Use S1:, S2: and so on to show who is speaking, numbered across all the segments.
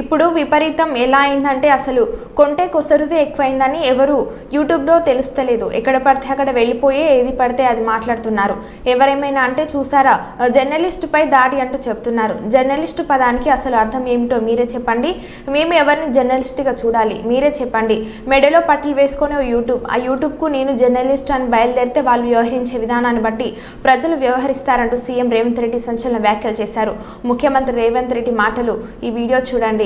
S1: ఇప్పుడు విపరీతం ఎలా అయిందంటే అసలు కొంటే కొసరుదే ఎక్కువైందని ఎవరు యూట్యూబ్లో తెలుస్తలేదు. ఎక్కడ పడితే అక్కడ వెళ్ళిపోయి ఏది పడితే అది మాట్లాడుతున్నారు. ఎవరేమైనా అంటే చూసారా జర్నలిస్టుపై దాడి అంటూ చెప్తున్నారు. జర్నలిస్టు పదానికి అసలు అర్థం ఏమిటో మీరే చెప్పండి. మేము ఎవరిని జర్నలిస్ట్గా చూడాలి? మీరే చెప్పండి. మెడలో పట్టలు వేసుకొని యూట్యూబ్ ఆ యూట్యూబ్కు నేను జర్నలిస్ట్ అని బయలుదేరితే వాళ్ళు వ్యవహరించే విధానాన్ని బట్టి ప్రజలు వ్యవహరిస్తారంటూ సీఎం రేవంత్ రెడ్డి సంచలన వ్యాఖ్యలు చేశారు. ముఖ్యమంత్రి రేవంత్ రెడ్డి మాటలు ఈ వీడియో చూడండి.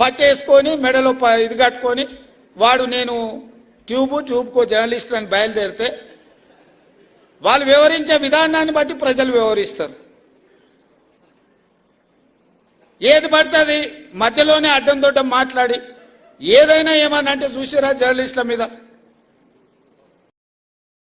S2: పట్టేసుకొని మెడలో ప- ఇది కట్టుకొని వాడు నేను ట్యూబ్ ట్యూబ్కో జర్నలిస్ట్ అని బయలుదేరితే వాళ్ళు వివరించే విధానాన్ని బట్టి ప్రజలు వివరిస్తారు. ఏది పడుతుంది మధ్యలోనే అడ్డం దొడ్డం మాట్లాడి ఏదైనా ఏమన్నా అంటే చూసారా జర్నలిస్టుల మీద.